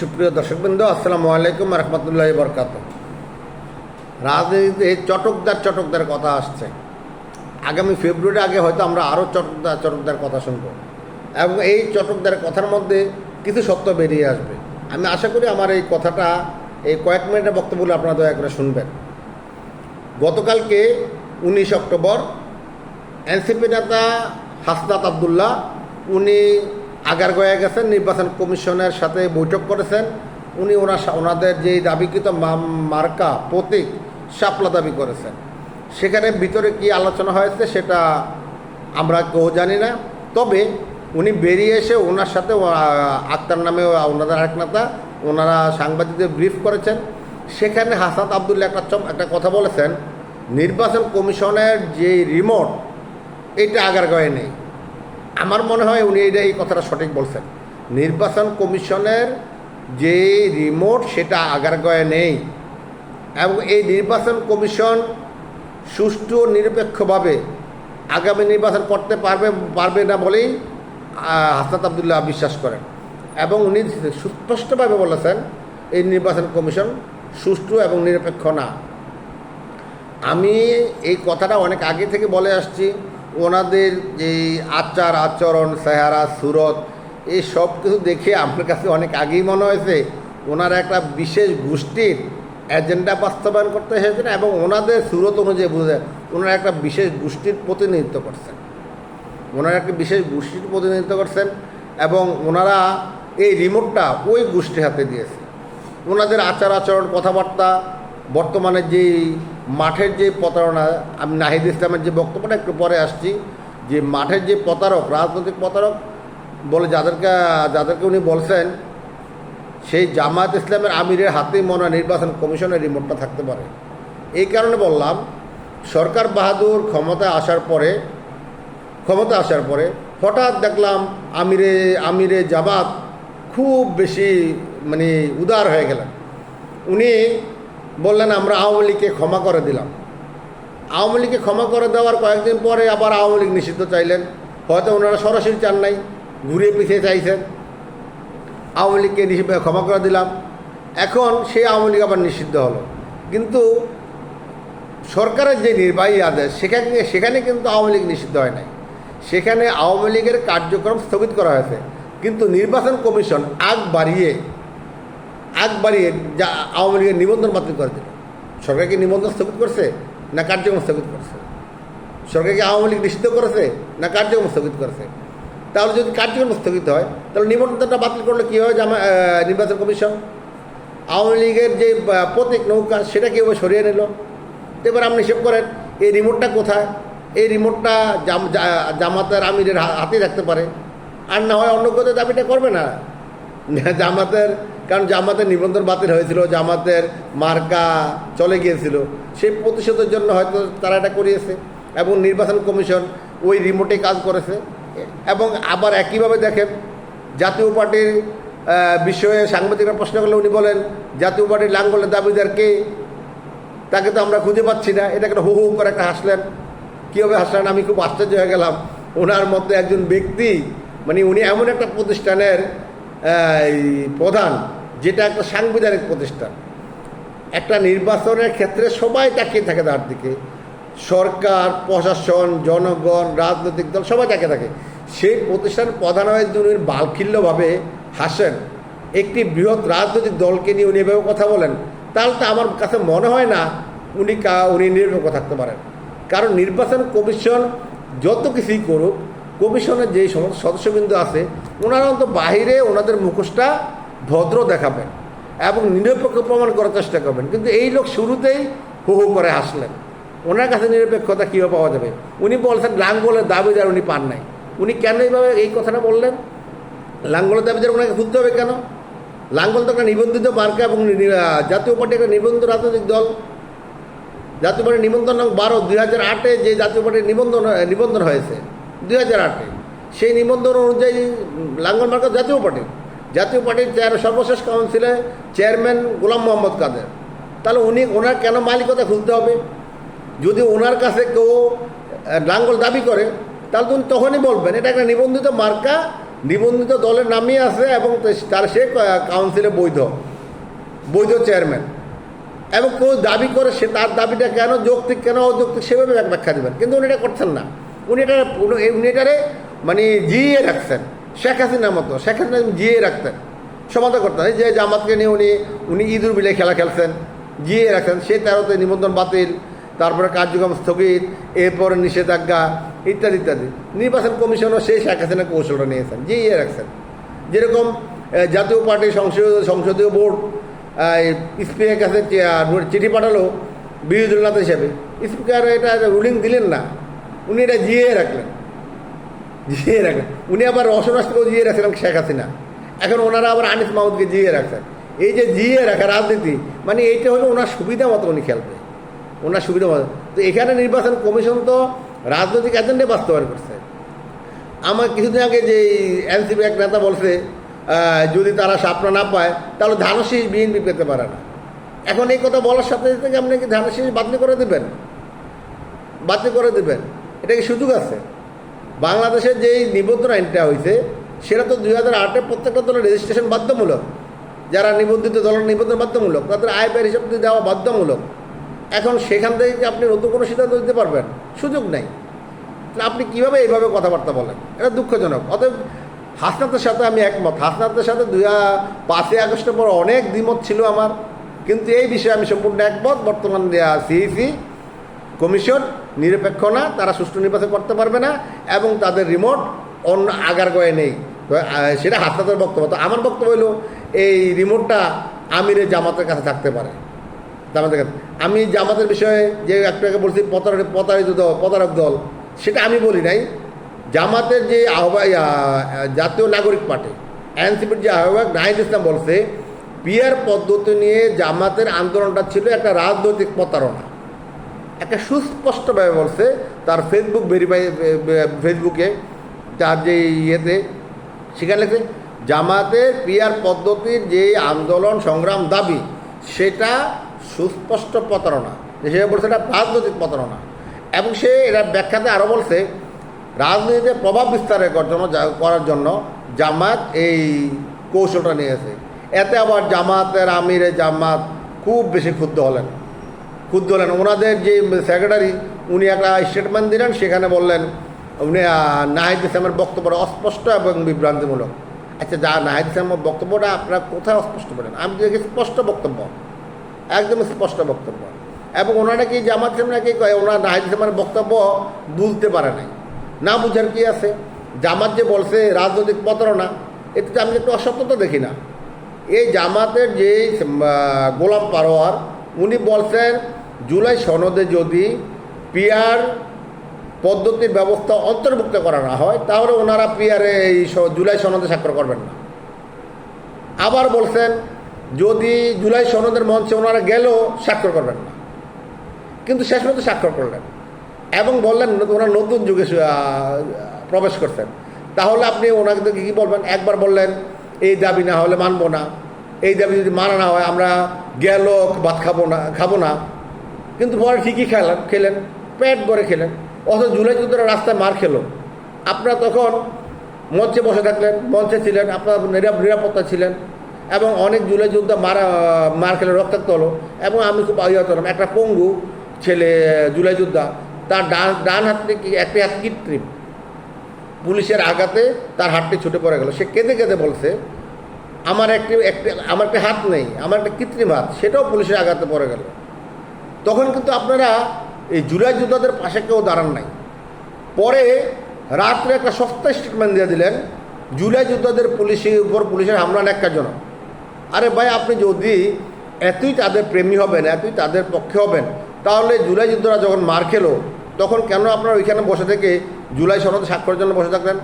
সুপ্রিয় দর্শকবৃন্দ, আসসালামু আলাইকুম রহমতুল্লাহ বরকাত রাজনীতিতে চটকদার চটকদার কথা আসছে। আগামী ফেব্রুয়ারি আগে হয়তো আমরা আরও চটকদার চটকদার কথা শুনব। এবং এই চটকদার কথার মধ্যে কিছু সত্য বেরিয়ে আসবে। আমি আশা করি আমার এই কথাটা এই কয়েক মিনিটের বক্তব্যগুলো আপনারা দয়া করে শুনবেন। গতকালকে উনিশ অক্টোবর এনসিপি নেতা হাসনাত আবদুল্লাহ, উনি আগারগয়া গেছেন, নির্বাচন কমিশনের সাথে বৈঠক করেছেন। উনি ওনার ওনাদের যে দাবিকৃত মার্কা, প্রতীক, শাপলা দাবি করেছেন। সেখানে ভিতরে কি আলোচনা হয়েছে সেটা আমরা কেউ জানি না। তবে উনি বেরিয়ে এসে ওনার সাথে আক্তার নামে ওনাদের আরেক নেতা, ওনারা সাংবাদিকদের ব্রিফ করেছেন। সেখানে হাসান আবদুল্লাহ একটা একটা কথা বলেছেন, নির্বাচন কমিশনের যে রিমোট, এটা আগারগয়ে নেই। আমার মনে হয় উনি এটা এই কথাটা সঠিক বলছেন। নির্বাচন কমিশনের যে রিমোট সেটা আগারগয়ে নেই। এবং এই নির্বাচন কমিশন সুষ্ঠু নিরপেক্ষভাবে আগামী নির্বাচন করতে পারবে পারবে না বলেই হাসনাত আবদুল্লাহ বিশ্বাস করেন। এবং উনি সুস্পষ্টভাবে বলেছেন, এই নির্বাচন কমিশন সুষ্ঠু এবং নিরপেক্ষ না। আমি এই কথাটা অনেক আগে থেকে বলে আসছি। ওনাদের যে আচার আচরণ, চেহারা, সুরত, এই সব কিছু দেখে আমার কাছে অনেক আগেই মনে হয়েছে, ওনারা একটা বিশেষ গোষ্ঠীর এজেন্ডা বাস্তবায়ন করতে এসেছেন এবং ওনাদের সুরত অনুযায়ী বুঝে ওনারা একটা বিশেষ গোষ্ঠীর প্রতিনিধিত্ব করছেন। ওনারা একটা বিশেষ গোষ্ঠীর প্রতিনিধিত্ব করছেন এবং ওনারা এই রিমোটটা ওই গোষ্ঠীর হাতে দিয়েছে। ওনাদের আচার আচরণ, কথাবার্তা, বর্তমানে যে মাঠের যে প্রতারণা, আমি নাহিদ ইসলামের যে বক্তব্যটা একটু পরে আসছি, যে মাঠের যে প্রতারক, রাজনৈতিক প্রতারক, বলে যাদেরকে যাদেরকে উনি বলছেন, সেই জামায়াত ইসলামের আমিরের হাতেই মনে নির্বাচন কমিশনের রিমোটটা থাকতে পারে। এই কারণে বললাম, সরকার বাহাদুর ক্ষমতা আসার পরে ক্ষমতা আসার পরে হঠাৎ দেখলাম আমিরে আমিরে জামাত খুব বেশি মানে উদার হয়ে গেলেন। উনি বললেন, আমরা আওয়ামী লীগকে ক্ষমা করে দিলাম। আওয়ামী লীগকে ক্ষমা করে দেওয়ার কয়েকদিন পরে আবার আওয়ামী লীগ নিষিদ্ধ চাইলেন। হয়তো ওনারা সরাসরি চান নাই, ঘুরিয়ে পিছিয়ে চাইছেন। আওয়ামী লীগকে নিষিদ্ধ, ক্ষমা করে দিলাম। এখন সেই আওয়ামী লীগ আবার নিষিদ্ধ হলো। কিন্তু সরকারের যে নির্বাহী আদেশ, সেখানে সেখানে কিন্তু আওয়ামী লীগ নিষিদ্ধ হয় নাই। সেখানে আওয়ামী লীগের কার্যক্রম স্থগিত করা হয়েছে। কিন্তু নির্বাচন কমিশন আগ বাড়িয়ে আগ বাড়িয়ে যা আওয়ামী লীগের নিবন্ধন বাতিল করে দিল। সরকার কি নিবন্ধন স্থগিত করছে না কার্যক্রম স্থগিত করছে? সরকার কি আওয়ামী লীগ নিষিদ্ধ করেছে না কার্যক্রম স্থগিত করেছে? তাহলে যদি কার্যক্রম স্থগিত হয়, তাহলে নিবন্ধনটা বাতিল করলে কী হয় জামা নির্বাচন কমিশন? আওয়ামী লীগের যে প্রতীক নৌকা, সেটা কীভাবে সরিয়ে নিল? এবার আপনি হিসেব করেন, এই রিমোটটা কোথায়? এই রিমোটটা জামাতের আমিরের হাতে রাখতে পারে। আর না হয় অন্য কোথাও দাবিটা করবে না। জামাতের কারণ জামাতের নিবন্ধন বাতিল হয়েছিল, জামাতের মার্কা চলে গিয়েছিল। সেই প্রতিশোধের জন্য হয়তো তারা এটা করিয়েছে এবং নির্বাচন কমিশন ওই রিমোটে কাজ করেছে। এবং আবার একইভাবে দেখেন, জাতীয় পার্টির বিষয়ে সাংবাদিকরা প্রশ্ন করলে উনি বলেন, জাতীয় পার্টির লাঙ্গলের দাবিদার কে? তাকে তো আমরা খুঁজে পাচ্ছি না। এটা একটা হু হু করে একটা হাসলেন। কীভাবে হাসলেন? আমি খুব আশ্চর্য হয়ে গেলাম। ওনার মধ্যে একজন ব্যক্তি মানে উনি এমন একটা প্রতিষ্ঠানের প্রধান যেটা একটা সাংবিধানিক প্রতিষ্ঠান। একটা নির্বাচনের ক্ষেত্রে সবাই তাকিয়ে থাকে তার দিকে। সরকার, প্রশাসন, জনগণ, রাজনৈতিক দল সবাই তাকিয়ে থাকে। সেই প্রতিষ্ঠান প্রধান হয়ে উনি বালখিল্যভাবে হাসেন, একটি বৃহৎ রাজনৈতিক দলকে নিয়ে উনি এভাবে কথা বলেন, তাহলে তো আমার কাছে মনে হয় না উনি কা, উনি নিরপেক্ষ থাকতে পারেন। কারণ নির্বাচন কমিশন যত কিছুই করুক, কমিশনের যেই সমস্ত সদস্যবৃন্দ আছে, ওনারা অন্তত বাহিরে ওনাদের মুখোশটা ভদ্র দেখাবেন এবং নিরপেক্ষ প্রমাণ করার চেষ্টা করবেন। কিন্তু এই লোক শুরুতেই হু হু করে হাসলেন। ওনার কাছে নিরপেক্ষতা কীভাবে পাওয়া যাবে? উনি বলছেন, লাঙ্গলের দাবিদার উনি পান নাই। উনি কেন এইভাবে এই কথাটা বললেন? লাঙ্গলের দাবিদার ওনাকে খুঁজতে হবে কেন? লাঙ্গল তো একটা নিবন্ধিত মার্কা এবং জাতীয় পার্টি একটা নিবন্ধিত রাজনৈতিক দল। জাতীয় পার্টির নিবন্ধন নং বারো। দুই হাজার আটে যে জাতীয় পার্টির নিবন্ধন নিবন্ধন হয়েছে, দুই হাজার আটে। সেই নিবন্ধন অনুযায়ী লাঙ্গল মার্কা জাতীয় পার্টি। জাতীয় পার্টির চেয়ার সর্বশেষ কাউন্সিলে চেয়ারম্যান গোলাম মোহাম্মদ কাদের। তাহলে উনি ওনার কেন মালিকতা খুলতে হবে? যদি ওনার কাছে কেউ আহ, লাঙ্গল দাবি করে তাহলে তুমি তখনই বলবেন। এটা একটা নিবন্ধিত মার্কা নিবন্ধিত দলের নামই আছে এবং তার সে কাউন্সিলে বৈধ বৈধ চেয়ারম্যান। এবং কেউ দাবি করে সে তার দাবিটা কেন যৌক্তিক কেন অযৌক্তিক সেভাবে ব্যাখ্যা দেবেন। কিন্তু উনি এটা করছেন না। উনি এটা উনি এটারে মানে জিয়ে রাখছেন। শেখ হাসিনার মতো, শেখ হাসিনা জিয়ে রাখতেন সমাধান করতেন। এই যে জামাতকে নিয়ে উনি উনি ঈদুর বিলে খেলা খেলছেন, জিয়ে রাখছেন, সে তেরোতে নিবন্ধন বাতিল, তারপরে কার্যক্রম স্থগিত, এরপরে নিষেধাজ্ঞা, ইত্যাদি ইত্যাদি। নির্বাচন কমিশনও সেই শেখ হাসিনা কৌশলটা নিয়েছেন, জিয়ে রাখছেন। যেরকম জাতীয় পার্টির সংসদীয় সংসদীয় বোর্ড স্পিকারের কাছে চিঠি পাঠালো বিরোধী দল নেতা হিসেবে। স্পিকার এটা রুলিং দিলেন না, উনি এটা জিয়ে রাখলেন। জিয়ে রাখলেন উনি আবার রসনাষ্টকেও জিয়ে রাখছিলেন শেখ হাসিনা। এখন ওনারা আবার আনিস মাহমুদকে জিয়ে রাখছেন। এই যে জিয়ে রাখা রাজনীতি মানে এইটা হলো ওনার সুবিধা মতো উনি খেলবে ওনার সুবিধা মতো। তো এখানে নির্বাচন কমিশন তো রাজনৈতিক এজেন্ডে বাস্তবায়ন করছে। আমার কিছুদিন আগে যে এনসিপি এক নেতা বলছে যদি তারা সাপনা না পায়, তাহলে ধানশীষ বিএনপি পেতে পারে না। এখন এই কথা বলার সাথে সাথে আপনি কি ধানশীষ বাতিল করে দেবেন? বাতিল করে দেবেন। এটা কি সুযোগ আছে? বাংলাদেশের যেই নিবন্ধন আইনটা হয়েছে সেটা তো দুই হাজার আটে প্রত্যেকটা দলের রেজিস্ট্রেশন বাধ্যমূলক যারা নিবন্ধিত দলের নিবন্ধন বাধ্যমূলক তাদের আয় ব্যয় হিসাব দেওয়া বাধ্যমূলক এখন সেখান থেকে কি আপনি নতুন কোনো সিদ্ধান্ত দিতে পারবেন? সুযোগ নেই। আপনি কীভাবে এইভাবে কথাবার্তা বলেন? এটা দুঃখজনক। অতএব হাসনাতের সাথে আমি একমত। হাসনাতের সাথে দুই পাঁচই আগস্টের পর অনেক দ্বিমত ছিল আমার। কিন্তু এই বিষয়ে আমি সম্পূর্ণ একমত। বর্তমান সিইসি কমিশন নিরপেক্ষ না, তারা সুষ্ঠু নির্বাচন করতে পারবে না এবং তাদের রিমোট অন্য আগার গয়ে নেই। সেটা হাসনাতের বক্তব্য। তো আমার বক্তব্য হলো, এই রিমোটটা আমিরের জামাতের কাছে থাকতে পারে। জামাতের কাছে। আমি জামাতের বিষয়ে যে একটু বলছি প্রতারিত প্রতারিত দল, প্রতারক দল, সেটা আমি বলি নাই। জামাতের যে আহ্বায়ক জাতীয় নাগরিক পার্টি, এনসিপির যে আহ্বায়ক নাহিদ ইসলাম বলছে পিয়ার পদ্ধতি নিয়ে জামাতের আন্দোলনটা ছিল একটা রাজনৈতিক প্রতারণা। একটা সুস্পষ্টভাবে বলছে, তার ফেসবুক ভেরিফাই ফেসবুকে তার যে ইয়েতে, সেখানে লেখছে জামাতের পিয়ার পদ্ধতির যে আন্দোলন সংগ্রাম দাবি, সেটা সুস্পষ্ট প্রতারণা। সে বলছে, এটা রাজনৈতিক প্রতারণা। এবং সে এটা ব্যাখ্যাতে আরও বলছে, রাজনীতিতে প্রভাব বিস্তারের জন্য করার জন্য জামাত এই কৌশলটা নিয়েছে। এতে আবার জামাতের আমিরে জামাত খুব বেশি ক্ষুব্ধ হলেন। ক্ষুব্ধ হলেন। ওনাদের যে সেক্রেটারি উনি একটা স্টেটমেন্ট দিলেন, সেখানে বললেন, উনি নাহিদ ইসলামের বক্তব্যটা অস্পষ্ট এবং বিভ্রান্তিমূলক। আচ্ছা যা নাহিদ ইসলামের বক্তব্যটা আপনারা কোথায় অস্পষ্ট বলেন? আমি দেখি স্পষ্ট বক্তব্য। একদম স্পষ্ট বক্তব্য। এবং ওনারা কি জামাত ইসলাম নাকি ওনার নাহিদ ইসলামের বক্তব্য বুঝতে পারে নাই। না বুঝার কি আছে? জামাত যে বলছে, রাজনৈতিক প্রতারণা, এতে আমি একটু অসত্যতা দেখি না। এই জামাতের যে গোলাম পারোয়ার, উনি বলছেন জুলাই সনদে যদি পিয়ার পদ্ধতির ব্যবস্থা অন্তর্ভুক্ত করা না হয়, তাহলে ওনারা পিয়ারে এই জুলাই সনদে স্বাক্ষর করবেন না। আবার বলছেন, যদি জুলাই সনদের মঞ্চে ওনারা গেলেও স্বাক্ষর করবেন না। কিন্তু শেষ পর্যন্ত স্বাক্ষর করলেন। এবং বললেন ওনারা নতুন যুগে প্রবেশ করছেন। তাহলে আপনি ওনাদেরকে কী বলবেন? একবার বললেন, এই দাবি না হলে মানবো না। এই দাবি যদি মানা না হয়, আমরা গেল ভাত খাব না খাব না। কিন্তু পরে ঠিকই খেলাম, খেলেন, পেট ভরে খেলেন। অথচ জুলাই যুদ্ধরা রাস্তায় মার খেলো। আপনারা তখন মঞ্চে বসে থাকলেন, মঞ্চে ছিলেন, আপনার নিরাপ- নিরাপত্তা ছিলেন এবং অনেক জুলাই যুদ্ধ মারা, মার খেলে রক্তাক্ত হলো এবং আমি খুব আহত হলাম। একটা পঙ্গু ছেলে, জুলাই যোদ্ধা তার ডান ডান হাত থেকে একটি হাত কৃত্রিম পুলিশের আঘাতে তার হাতটি ছুটে পড়ে গেল। সে কেঁদে কেঁদে বলছে, আমার একটি একটি, আমার একটি হাত নেই, আমার একটা কৃত্রিম হাত। সেটাও পুলিশের আঘাতে পড়ে গেল। তখন কিন্তু আপনারা এই জুলাই যোদ্ধাদের পাশে কেউ দাঁড়ান নাই। পরে রাত্রে একটা সস্তা স্টেটমেন্ট দিয়ে দিলেন, জুলাই যোদ্ধাদের পুলিশের উপর পুলিশের হামলা ন্যাক্কারজনক। আরে ভাই, আপনি যদি এতই তাদের প্রেমী হবেন, এতই তাদের পক্ষে হবেন, তাহলে জুলাই যুদ্ধরা যখন মার খেলো, তখন কেন আপনারা ওইখানে বসে থেকে জুলাই সনদে স্বাক্ষরের জন্য বসে থাকলেন?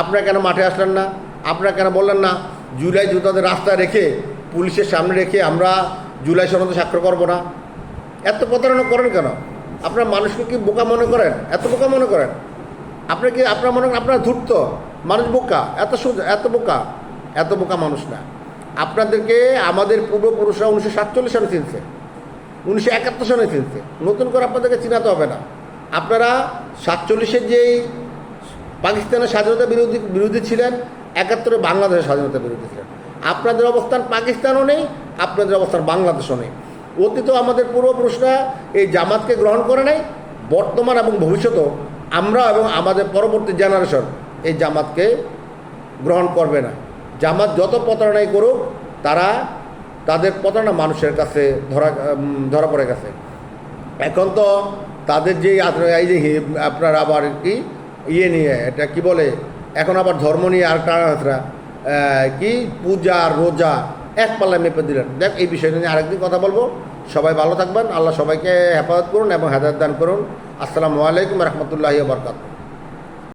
আপনারা কেন মাঠে আসলেন না? আপনারা কেন বললেন না, জুলাই যোদ্ধাদের রাস্তায় রেখে পুলিশের সামনে রেখে আমরা জুলাই সনদে স্বাক্ষর করব না? এত প্রতারণা করেন কেন? আপনার মানুষকে কি বোকা মনে করেন? এত বোকা মনে করেন? আপনার কি, আপনার মনে করেন আপনার ধূর্ত? মানুষ বোকা, এত সোজা এত বোকা। এত বোকা মানুষ না। আপনাদেরকে আমাদের পূর্বপুরুষরা উনিশশো সাতচল্লিশ সালে চিনছে। উনিশশো একাত্তর সালে চিনছে। নতুন করে আপনাদেরকে চিনাতে হবে না। আপনারা সাতচল্লিশের যেই পাকিস্তানের স্বাধীনতা বিরোধী বিরোধী ছিলেন, একাত্তরে বাংলাদেশের স্বাধীনতা বিরোধী ছিলেন। আপনাদের অবস্থান পাকিস্তানও নেই, আপনাদের অবস্থান বাংলাদেশও নেই। অতীত আমাদের পূর্বপুরুষরা এই জামাতকে গ্রহণ করে নাই, বর্তমান এবং ভবিষ্যতেও আমরা এবং আমাদের পরবর্তী জেনারেশন এই জামাতকে গ্রহণ করবে না। জামাত যত প্রতারণাই করুক, তারা তাদের প্রতারণা মানুষের কাছে ধরা ধরা পড়ে গেছে। এখন তো তাদের যে এই যে আপনার আবার কি ইয়ে নিয়ে, এটা কি বলে, এখন আবার ধর্ম নিয়ে আর টানাহাতরা কি? পূজা, রোজা এক পাল্লায় মেপে দিলেন। দেখ, এই বিষয়টা নিয়ে আরেকদিন কথা বলব। সবাই ভালো থাকবেন। আল্লাহ সবাইকে হেফাজত করুন এবং হেদায়ত দান করুন। আসসালামু আলাইকুম রহমতুল্লাহ বরকাত